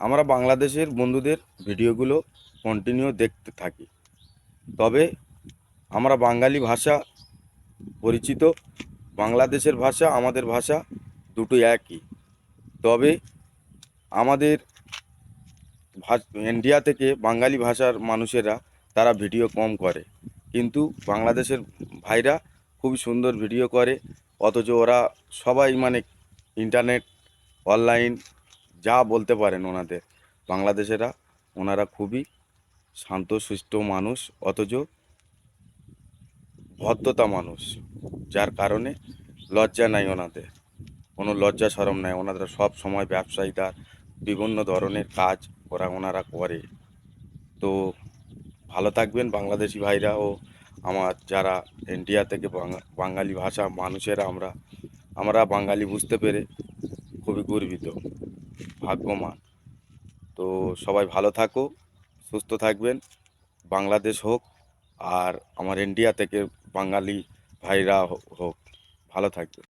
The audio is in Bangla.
আমরা বাংলাদেশের বন্ধুদের ভিডিওগুলো কন্টিনিউ দেখতে থাকি। তবে আমরা বাঙালি ভাষা পরিচিত, বাংলাদেশের ভাষা, আমাদের ভাষা দুটো একই। তবে আমাদের ইন্ডিয়া থেকে বাঙালি ভাষার মানুষেরা তারা ভিডিও কম করে। কিন্তু বাংলাদেশের ভাইরা খুবই সুন্দর ভিডিও করে, অথচ ওরা সবাই মানে ইন্টারনেট অনলাইন যা বলতে পারেন ওনাদের। বাংলাদেশেরা ওনারা খুবই শান্তশিষ্ট মানুষ, অথচ ভদ্রতা মানুষ, যার কারণে লজ্জা নাই ওনাদের। কোনো লজ্জা সরম নাই ওনারা সব সময় ব্যবসায়ীদার বিভিন্ন ধরনের কাজ ওরা ওনারা করে। তো ভালো থাকবেন বাংলাদেশি ভাইরা ও আমার যারা ইন্ডিয়া থেকে বাঙা- বাঙালি ভাষা মানুষেরা আমরা আমরা বাঙালি বুঝতে পেরে খুবই গর্বিত। ভাগ্যমান। তো সবাই ভালো থাকো, সুস্থ থাকবেন। বাংলাদেশ হোক আর আমার ইন্ডিয়া থেকে বাঙালি ভাইরা হোক। ভালো থাকবে